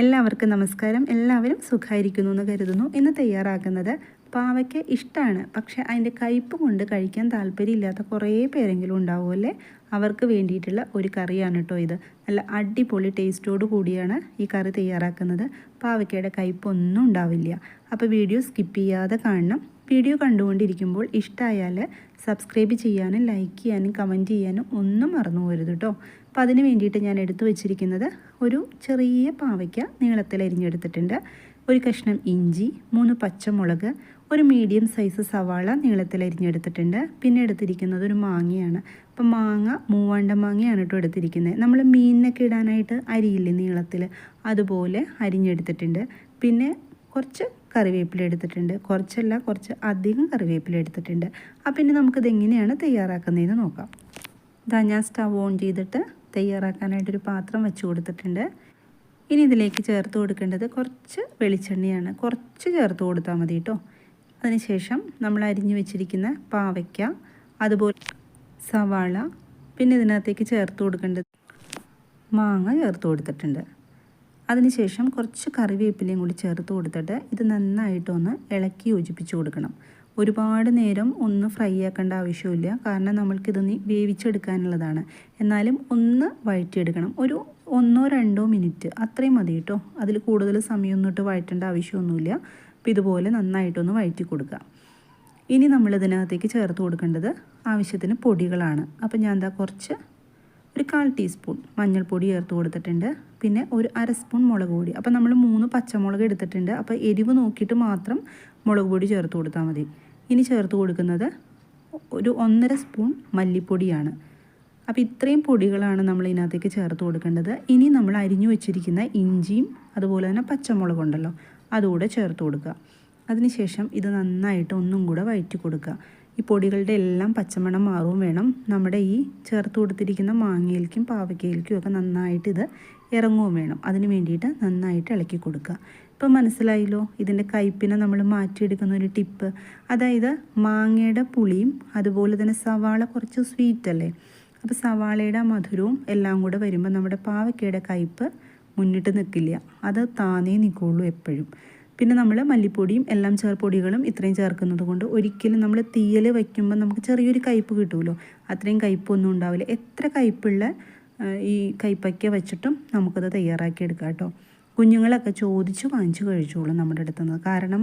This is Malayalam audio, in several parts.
എല്ലാവർക്കും നമസ്കാരം. എല്ലാവരും സുഖമായിരിക്കുന്നു എന്ന് കരുതുന്നു. ഇന്ന് തയ്യാറാക്കുന്നത് പാവയ്ക്ക് ഇഷ്ടമാണ് പക്ഷെ അതിന്റെ കയ്പ്പ് കൊണ്ട് കഴിക്കാൻ താല്പര്യമില്ലാത്ത കുറേ പേരെങ്കിലും ഉണ്ടാവുമല്ലേ അവർക്ക് വേണ്ടിയിട്ടുള്ള ഒരു കറിയാണ് കേട്ടോ ഇത്. നല്ല അടിപൊളി ടേസ്റ്റോട് കൂടിയാണ് ഈ കറി തയ്യാറാക്കുന്നത്. പാവയ്ക്കയുടെ കയ്പ്പൊന്നും ഉണ്ടാവില്ല. അപ്പോൾ വീഡിയോ സ്കിപ്പ് ചെയ്യാതെ കാണണം. വീഡിയോ കണ്ടുകൊണ്ടിരിക്കുമ്പോൾ ഇഷ്ടമായാൽ സബ്സ്ക്രൈബ് ചെയ്യാനും ലൈക്ക് ചെയ്യാനും കമന്റ് ചെയ്യാനും ഒന്നും മറന്നു പോരുത് കേട്ടോ അപ്പോൾ അതിന് വേണ്ടിയിട്ട് ഞാൻ എടുത്തു വെച്ചിരിക്കുന്നത് ഒരു ചെറിയ പാവയ്ക്ക നീളത്തിൽ അരിഞ്ഞെടുത്തിട്ടുണ്ട്. ഒരു കഷ്ണം ഇഞ്ചി മൂന്ന് പച്ചമുളക് ഒരു മീഡിയം സൈസ് സവാള നീളത്തിൽ അരിഞ്ഞെടുത്തിട്ടുണ്ട്. പിന്നെ എടുത്തിരിക്കുന്നത് ഒരു മാങ്ങയാണ്. അപ്പം മാങ്ങ മൂവാണ്ട മാങ്ങയാണ് കേട്ടോ എടുത്തിരിക്കുന്നത്. നമ്മൾ മീനിനൊക്കെ ഇടാനായിട്ട് അരിയില്ലേ നീളത്തിൽ അതുപോലെ അരിഞ്ഞെടുത്തിട്ടുണ്ട്. പിന്നെ കുറച്ച് കറിവേപ്പില എടുത്തിട്ടുണ്ട്. കുറച്ചല്ല കുറച്ച് അധികം കറിവേപ്പില എടുത്തിട്ടുണ്ട്. അപ്പം ഇനി നമുക്കിത് എങ്ങനെയാണ് തയ്യാറാക്കുന്നതെന്ന് നോക്കാം. ഇതാ ഞാൻ സ്റ്റവ് ഓൺ ചെയ്തിട്ട് തയ്യാറാക്കാനായിട്ടൊരു പാത്രം വെച്ച് കൊടുത്തിട്ടുണ്ട്. ഇനി ഇതിലേക്ക് ചേർത്ത് കൊടുക്കേണ്ടത് കുറച്ച് വെളിച്ചെണ്ണയാണ്. കുറച്ച് ചേർത്ത് കൊടുത്താൽ മതി കേട്ടോ. അതിനുശേഷം നമ്മൾ അരിഞ്ഞു വെച്ചിരിക്കുന്ന പാവയ്ക്ക അതുപോലെ സവാള പിന്നെ ഇതിനകത്തേക്ക് ചേർത്ത് കൊടുക്കേണ്ടത് മാങ്ങ ചേർത്ത് കൊടുത്തിട്ടുണ്ട്. അതിനുശേഷം കുറച്ച് കറിവേപ്പിലയും കൂടി ചേർത്ത് കൊടുത്തിട്ട് ഇത് നന്നായിട്ടൊന്ന് ഇളക്കി യോജിപ്പിച്ച് കൊടുക്കണം. ഒരുപാട് നേരം ഒന്ന് ഫ്രൈ ആക്കേണ്ട ആവശ്യമില്ല കാരണം നമ്മൾക്കിത് വേവിച്ചെടുക്കാനുള്ളതാണ്. എന്നാലും ഒന്ന് വഴറ്റിയെടുക്കണം. ഒരു ഒന്നോ രണ്ടോ മിനിറ്റ്. അത്രയും മതി കേട്ടോ. അതിൽ കൂടുതൽ സമയമൊന്നും ഇട്ട് വഴറ്റേണ്ട ആവശ്യമൊന്നുമില്ല. അപ്പോൾ ഇതുപോലെ നന്നായിട്ടൊന്ന് വഴറ്റി കൊടുക്കുക. ഇനി നമ്മൾ ഇതിനകത്തേക്ക് ചേർത്ത് കൊടുക്കേണ്ടത് ആവശ്യത്തിന് പൊടികളാണ്. അപ്പോൾ ഞാൻ എന്താ കുറച്ച് ഒരു കാൽ ടീസ്പൂൺ മഞ്ഞൾപ്പൊടി ചേർത്ത് കൊടുത്തിട്ടുണ്ട്. പിന്നെ ഒരു അര സ്പൂൺ മുളക് പൊടി. അപ്പോൾ നമ്മൾ മൂന്ന് പച്ചമുളക് എടുത്തിട്ടുണ്ട്. അപ്പോൾ എരിവ് നോക്കിയിട്ട് മാത്രം മുളക് പൊടി ചേർത്ത് കൊടുത്താൽ മതി. ഇനി ചേർത്ത് കൊടുക്കുന്നത് ഒരു ഒന്നര സ്പൂൺ മല്ലിപ്പൊടിയാണ്. അപ്പോൾ ഇത്രയും പൊടികളാണ് നമ്മൾ ഇതിനകത്തേക്ക് ചേർത്ത് കൊടുക്കേണ്ടത്. ഇനി നമ്മൾ അരിഞ്ഞു വെച്ചിരിക്കുന്ന ഇഞ്ചിയും അതുപോലെ തന്നെ പച്ചമുളകുണ്ടല്ലോ അതുകൂടെ ചേർത്ത് കൊടുക്കുക. അതിനുശേഷം ഇത് നന്നായിട്ട് ഒന്നും കൂടെ വഴറ്റി കൊടുക്കുക. ഈ പൊടികളുടെ എല്ലാം പച്ചമണം മാറും വേണം. നമ്മുടെ ഈ ചേർത്ത് കൊടുത്തിരിക്കുന്ന മാങ്ങയിലേക്കും പാവയ്ക്കയിലേക്കും ഒക്കെ നന്നായിട്ട് ഇത് ഇറങ്ങുകയും വേണം. അതിന് വേണ്ടിയിട്ട് നന്നായിട്ട് ഇളക്കി കൊടുക്കുക. ഇപ്പം മനസ്സിലായല്ലോ? ഇതിന്റെ കയ്പിനെ നമ്മൾ മാറ്റിയെടുക്കുന്ന ഒരു ടിപ്പ്. അതായത് മാങ്ങയുടെ പുളിയും അതുപോലെ തന്നെ സവാള കുറച്ച് സ്വീറ്റ് അല്ലേ? അപ്പോൾ സവാളയുടെ മധുരവും എല്ലാം കൂടെ വരുമ്പോൾ നമ്മുടെ പാവയ്ക്കയുടെ കയ്പ് മുന്നിട്ട് നിൽക്കില്ല. അത് താനേ നിൽക്കുള്ളൂ എപ്പോഴും. പിന്നെ നമ്മൾ മല്ലിപ്പൊടിയും എല്ലാം ചേർപ്പൊടികളും ഇത്രയും ചേർക്കുന്നത് കൊണ്ട് ഒരിക്കലും നമ്മൾ തീയൽ വയ്ക്കുമ്പോൾ നമുക്ക് ചെറിയൊരു കയ്പ്പ് കിട്ടുമല്ലോ അത്രയും കയ്പ്പൊന്നും ഉണ്ടാവില്ല. എത്ര കയ്പ്പുള്ള ഈ കയ്പ്പയ്ക്ക വെച്ചിട്ടും നമുക്കത് തയ്യാറാക്കി എടുക്കാം കേട്ടോ. കുഞ്ഞുങ്ങളൊക്കെ ചോദിച്ച് വാങ്ങിച്ചു കഴിച്ചോളും നമ്മുടെ അടുത്ത് നിന്ന്. കാരണം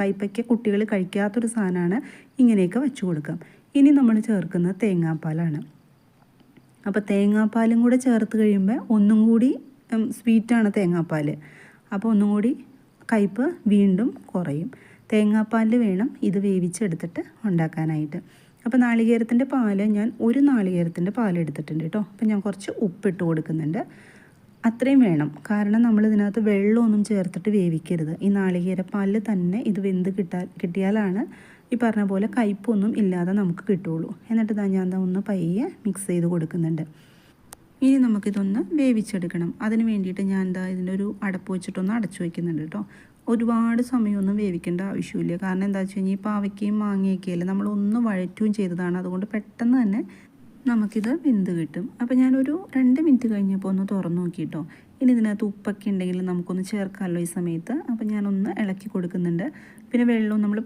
കയ്പ്പയ്ക്ക കുട്ടികൾ കഴിക്കാത്തൊരു സാധനമാണ് ഇങ്ങനെയൊക്കെ വെച്ചു കൊടുക്കാം. ഇനി നമ്മൾ ചേർക്കുന്നത് തേങ്ങാപ്പാലാണ്. അപ്പോൾ തേങ്ങാപ്പാലും കൂടെ ചേർത്ത് കഴിയുമ്പോൾ ഒന്നും കൂടി സ്വീറ്റാണ് തേങ്ങാപ്പാൽ അപ്പോൾ ഒന്നും കൂടി കയ്പ്പ് വീണ്ടും കുറയും. തേങ്ങാപ്പാലിൽ വേണം ഇത് വേവിച്ചെടുത്തിട്ട് ഉണ്ടാക്കാനായിട്ട്. അപ്പോൾ നാളികേരത്തിന്റെ പാൽ ഞാൻ ഒരു നാളികേരത്തിന്റെ പാൽ എടുത്തിട്ടുണ്ട് കേട്ടോ അപ്പോൾ ഞാൻ കുറച്ച് ഉപ്പിട്ട് കൊടുക്കുന്നുണ്ട്. അത്രയും വേണം. കാരണം നമ്മൾ ഇതിനകത്ത് വെള്ളമൊന്നും ചേർത്തിട്ട് വേവിക്കരുത്. ഈ നാളികേരപ്പാലിൽ തന്നെ ഇത് വെന്ത് കിട്ടാൻ കിട്ടിയാലാണ് ഈ പറഞ്ഞ പോലെ കയ്പൊന്നും ഇല്ലാതെ നമുക്ക് കിട്ടുള്ളൂ. എന്നിട്ട് ഞാൻ ഒന്ന് പയ്യെ മിക്സ് ചെയ്ത് കൊടുക്കുന്നുണ്ട്. ഇനി നമുക്കിതൊന്ന് വേവിച്ചെടുക്കണം. അതിന് വേണ്ടിയിട്ട് ഞാൻ എന്താ ഇതിന്റെ ഒരു അടപ്പ് വെച്ചിട്ടൊന്ന് അടച്ചു വയ്ക്കുന്നുണ്ട് കേട്ടോ. ഒരുപാട് സമയമൊന്നും വേവിക്കേണ്ട ആവശ്യമില്ല. കാരണം എന്താ വെച്ച് കഴിഞ്ഞാൽ ഈ പാവയ്ക്കയും മാങ്ങയൊക്കെ അല്ലേ നമ്മളൊന്ന് വഴറ്റുകയും ചെയ്തതാണ്. അതുകൊണ്ട് പെട്ടെന്ന് തന്നെ നമുക്കിത് വെന്ത് കിട്ടും. അപ്പോൾ ഞാനൊരു രണ്ട് മിനിറ്റ് കഴിഞ്ഞപ്പോൾ ഒന്ന് തുറന്നു നോക്കിയിട്ടോ ഇനി ഇതിനകത്ത് ഉപ്പൊക്കെ ഉണ്ടെങ്കിൽ നമുക്കൊന്ന് ചേർക്കാമല്ലോ ഈ സമയത്ത്. അപ്പോൾ ഞാനൊന്ന് ഇളക്കി കൊടുക്കുന്നുണ്ട്. പിന്നെ വെള്ളവും നമ്മൾ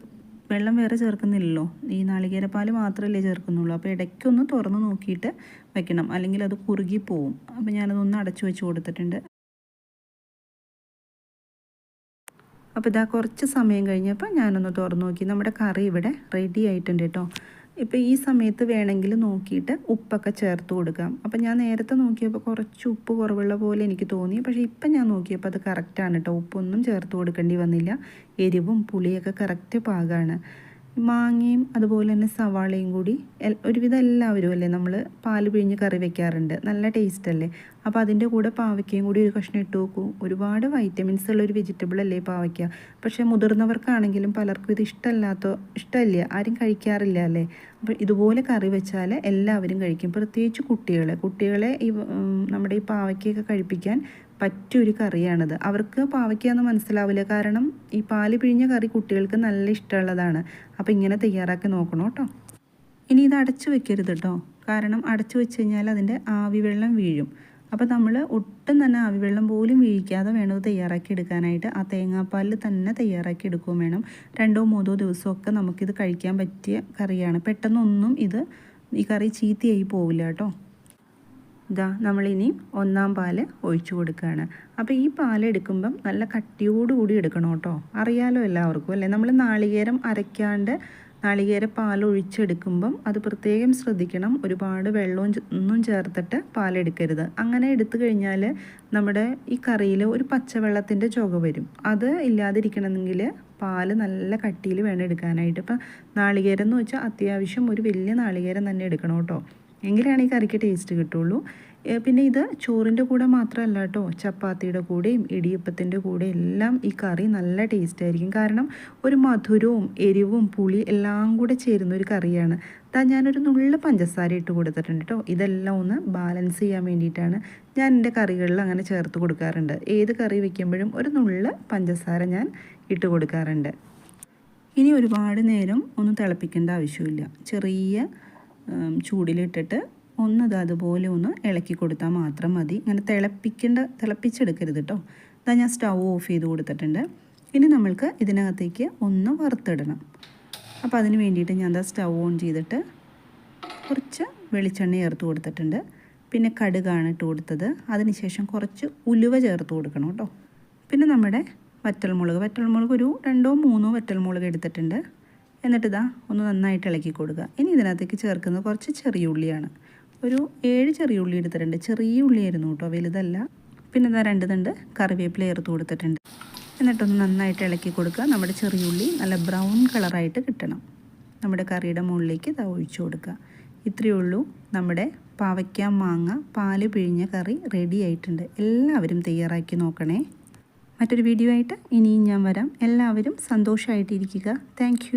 വെള്ളം വേറെ ചേർക്കുന്നില്ലല്ലോ. ഈ നാളികേരപ്പാൽ മാത്രമല്ലേ ചേർക്കുന്നുള്ളൂ. അപ്പോൾ ഇടയ്ക്കൊന്ന് തുറന്ന് നോക്കിയിട്ട് വെക്കണം. അല്ലെങ്കിൽ അത് കുറുകി പോവും. അപ്പോൾ ഞാനതൊന്ന് അടച്ചു വെച്ച് കൊടുത്തിട്ടുണ്ട്. അപ്പോൾ ഇതാ കുറച്ച് സമയം കഴിഞ്ഞപ്പോൾ ഞാനൊന്ന് തുറന്നു നോക്കി. നമ്മുടെ കറി ഇവിടെ റെഡി ആയിട്ടുണ്ട് കേട്ടോ ഇപ്പോൾ ഈ സമയത്ത് വേണമെങ്കിൽ നോക്കിയിട്ട് ഉപ്പൊക്കെ ചേർത്ത് കൊടുക്കാം. അപ്പം ഞാൻ നേരത്തെ നോക്കിയപ്പോൾ കുറച്ച് ഉപ്പ് കുറവുള്ള പോലെ എനിക്ക് തോന്നി. പക്ഷേ ഇപ്പം ഞാൻ നോക്കിയപ്പോൾ അത് കറക്റ്റാണ് കേട്ടോ ഉപ്പൊന്നും ചേർത്ത് കൊടുക്കേണ്ടി വന്നില്ല. എരിവും പുളിയൊക്കെ കറക്റ്റ് പാകമാണ് മാങ്ങയും അതുപോലെ തന്നെ സവാളയും കൂടി ഒരുവിധം എല്ലാവരും അല്ലേ നമ്മൾ പാൽ പിഴിഞ്ഞ് കറി വെക്കാറുണ്ട്. നല്ല ടേസ്റ്റ് അല്ലേ? അപ്പോൾ അതിന്റെ കൂടെ പാവയ്ക്കയും കൂടി ഒരു കഷ്ണം ഇട്ട് നോക്കും. ഒരുപാട് വൈറ്റമിൻസ് ഉള്ള ഒരു വെജിറ്റബിൾ അല്ലേ പാവയ്ക്ക? പക്ഷേ മുതിർന്നവർക്കാണെങ്കിലും പലർക്കും ഇത് ഇഷ്ടമല്ലാത്ത ഇഷ്ടമല്ല. ആരും കഴിക്കാറില്ല അല്ലേ? അപ്പോൾ ഇതുപോലെ കറി വെച്ചാൽ എല്ലാവരും കഴിക്കും. പ്രത്യേകിച്ച് കുട്ടികളെ. കുട്ടികളെ ഈ നമ്മുടെ ഈ പാവയ്ക്കയൊക്കെ കഴിപ്പിക്കാൻ പറ്റിയൊരു കറിയാണിത്. അവർക്ക് പാവയ്ക്കാന്ന് മനസ്സിലാവില്ല. കാരണം ഈ പാൽ പിഴിഞ്ഞ കറി കുട്ടികൾക്ക് നല്ല ഇഷ്ടമുള്ളതാണ്. അപ്പോൾ ഇങ്ങനെ തയ്യാറാക്കി നോക്കണം കേട്ടോ. ഇനി ഇത് അടച്ചു വെക്കരുത് കേട്ടോ. കാരണം അടച്ചു വെച്ച് കഴിഞ്ഞാൽ അതിന്റെ ആവി വെള്ളം വീഴും. അപ്പോൾ നമ്മൾ ഒട്ടും തന്നെ ആവി വെള്ളം പോലും വീഴിക്കാതെ വേണം തയ്യാറാക്കി എടുക്കാനായിട്ട്. ആ തേങ്ങാപ്പാലിൽ തന്നെ തയ്യാറാക്കി എടുക്കുകയും വേണം. രണ്ടോ മൂന്നോ ദിവസമൊക്കെ നമുക്കിത് കഴിക്കാൻ പറ്റിയ കറിയാണ്. പെട്ടെന്നൊന്നും ഇത് ഈ കറി ചീത്തയായി പോവില്ല കേട്ടോ. ഇതാ നമ്മളിനി ഒന്നാം പാൽ ഒഴിച്ചു കൊടുക്കുകയാണ്. അപ്പോൾ ഈ പാൽ എടുക്കുമ്പം നല്ല കട്ടിയോടുകൂടി എടുക്കണം കേട്ടോ. അറിയാലോ എല്ലാവർക്കും അല്ലേ? നമ്മൾ നാളികേരം അരയ്ക്കാണ്ട് നാളികേര പാൽ ഒഴിച്ചെടുക്കുമ്പം അത് പ്രത്യേകം ശ്രദ്ധിക്കണം. ഒരുപാട് വെള്ളവും ഒന്നും ചേർത്തിട്ട് പാലെടുക്കരുത്. അങ്ങനെ എടുത്തു കഴിഞ്ഞാൽ നമ്മുടെ ഈ കറിയിൽ ഒരു പച്ചവെള്ളത്തിന്റെ ചുക വരും. അത് ഇല്ലാതിരിക്കണമെങ്കിൽ പാൽ നല്ല കട്ടിയിൽ വേണം എടുക്കാനായിട്ട്. ഇപ്പം നാളികേരം എന്ന് വെച്ചാൽ അത്യാവശ്യം ഒരു വലിയ നാളികേരം തന്നെ എടുക്കണം കേട്ടോ. എങ്കിലാണ് ഈ കറിക്ക് ടേസ്റ്റ് കിട്ടുള്ളൂ? പിന്നെ ഇത് ചോറിന്റെ കൂടെ മാത്രമല്ല കേട്ടോ ചപ്പാത്തിയുടെ കൂടെയും ഇടിയപ്പത്തിന്റെ കൂടെ എല്ലാം ഈ കറി നല്ല ടേസ്റ്റ് ആയിരിക്കും. കാരണം ഒരു മധുരവും എരിവും പുളി എല്ലാം കൂടെ ചേരുന്ന ഒരു കറിയാണ്. താ ഞാനൊരു നുള്ള പഞ്ചസാര ഇട്ട് കൊടുത്തിട്ടുണ്ട് കേട്ടോ. ഇതെല്ലാം ഒന്ന് ബാലൻസ് ചെയ്യാൻ വേണ്ടിയിട്ടാണ് ഞാൻ എന്റെ കറികളിൽ അങ്ങനെ ചേർത്ത് കൊടുക്കാറുണ്ട്. ഏത് കറി വെക്കുമ്പോഴും ഒരു നുള്ള പഞ്ചസാര ഞാൻ ഇട്ട് കൊടുക്കാറുണ്ട്. ഇനി ഒരുപാട് നേരം ഒന്ന് തിളപ്പിക്കേണ്ട ആവശ്യമില്ല. ചെറിയ ചൂടിലിട്ടിട്ട് ഒന്ന് അതുപോലെ ഒന്ന് ഇളക്കി കൊടുത്താൽ മാത്രം മതി. ഇങ്ങനെ തിളപ്പിക്കേണ്ട തിളപ്പിച്ചെടുക്കരുത് കേട്ടോ ഇതാ ഞാൻ സ്റ്റൗ ഓഫ് ചെയ്ത് കൊടുത്തിട്ടുണ്ട്. ഇനി നമ്മൾക്ക് ഇതിനകത്തേക്ക് ഒന്ന് വറുത്തിടണം. അപ്പോൾ അതിന് വേണ്ടിയിട്ട് ഞാൻ ദാ സ്റ്റൗ ഓൺ ചെയ്തിട്ട് കുറച്ച് വെളിച്ചെണ്ണ ചേർത്ത് കൊടുത്തിട്ടുണ്ട്. പിന്നെ കടുകാണ് ഇട്ട് കൊടുത്തത്. അതിനുശേഷം കുറച്ച് ഉലുവ ചേർത്ത് കൊടുക്കണം കേട്ടോ പിന്നെ നമ്മുടെ വറ്റൽമുളക്. വറ്റൽമുളക് ഒരു രണ്ടോ മൂന്നോ വറ്റൽമുളക് എടുത്തിട്ടുണ്ട്. എന്നിട്ട് ഇതാ ഒന്ന് നന്നായിട്ട് ഇളക്കി കൊടുക്കുക. ഇനി ഇതിനകത്തേക്ക് ചേർക്കുന്നത് കുറച്ച് ചെറിയ ഉള്ളിയാണ്. ഒരു ഏഴ് ചെറിയ ഉള്ളി എടുത്തിട്ടുണ്ട് ചെറിയ ഉള്ളിയായിരുന്നു കേട്ടോ വലുതല്ല. പിന്നെ ഇതാ രണ്ട് തണ്ട് കറിവേപ്പില ചേർത്ത് കൊടുത്തിട്ടുണ്ട്. എന്നിട്ടൊന്ന് നന്നായിട്ട് ഇളക്കി കൊടുക്കുക. നമ്മുടെ ചെറിയ ഉള്ളി നല്ല ബ്രൗൺ കളറായിട്ട് കിട്ടണം. നമ്മുടെ കറിയുടെ മുകളിലേക്ക് ഇത് ഒഴിച്ചു കൊടുക്കുക. ഇത്രയേ ഉള്ളൂ. നമ്മുടെ പാവയ്ക്ക മാങ്ങ പാൽ പിഴിഞ്ഞ കറി റെഡി ആയിട്ടുണ്ട്. എല്ലാവരും തയ്യാറാക്കി നോക്കണേ. മറ്റൊരു വീഡിയോ ആയിട്ട് ഇനിയും ഞാൻ വരാം. എല്ലാവരും സന്തോഷമായിട്ടിരിക്കുക താങ്ക്